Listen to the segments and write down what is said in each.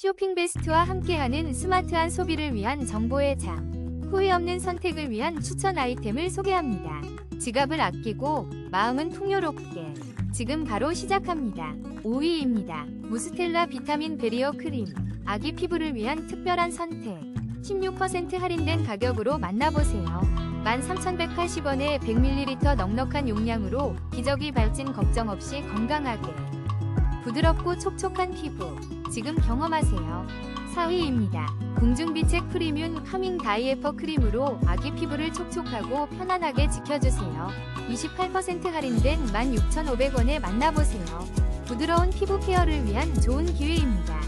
쇼핑 베스트와 함께하는 스마트한 소비를 위한 정보의 장. 후회 없는 선택을 위한 추천 아이템을 소개합니다. 지갑을 아끼고 마음은 풍요롭게. 지금 바로 시작합니다. 5위입니다. 무스텔라 비타민 베리어 크림. 아기 피부를 위한 특별한 선택. 16% 할인된 가격으로 만나보세요. 13,180원에 100ml 넉넉한 용량으로 기저귀 발진 걱정 없이 건강하게. 부드럽고 촉촉한 피부. 지금 경험하세요. 4위입니다. 궁중비책 프리뮨 카밍 다이에퍼 크림으로 아기 피부를 촉촉하고 편안하게 지켜주세요. 28% 할인된 16,500원에 만나보세요. 부드러운 피부 케어를 위한 좋은 기회입니다.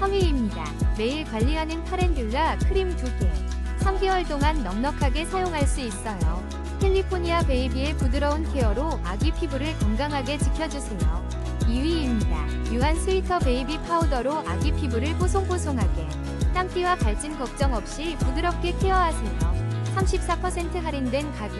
3위입니다. 매일 관리하는 카렌듈라 크림 2개. 3개월 동안 넉넉하게 사용할 수 있어요. 캘리포니아 베이비의 부드러운 케어로 아기 피부를 건강하게 지켜주세요. 2위입니다. 유한 스위터 베이비 파우더로 아기 피부를 뽀송뽀송하게. 땀띠와 발진 걱정 없이 부드럽게 케어하세요. 34% 할인된 가격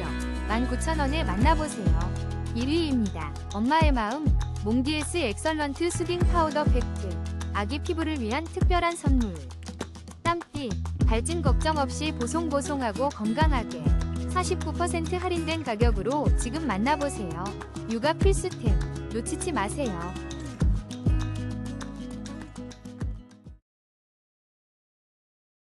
19,000원에 만나보세요. 1위입니다. 엄마의 마음 몽디에스 엑설런트 수딩 파우더 팩트 아기 피부를 위한 특별한 선물 땀띠 발진 걱정 없이 보송보송하고 건강하게 49% 할인된 가격으로 지금 만나보세요. 육아 필수템 놓치지 마세요.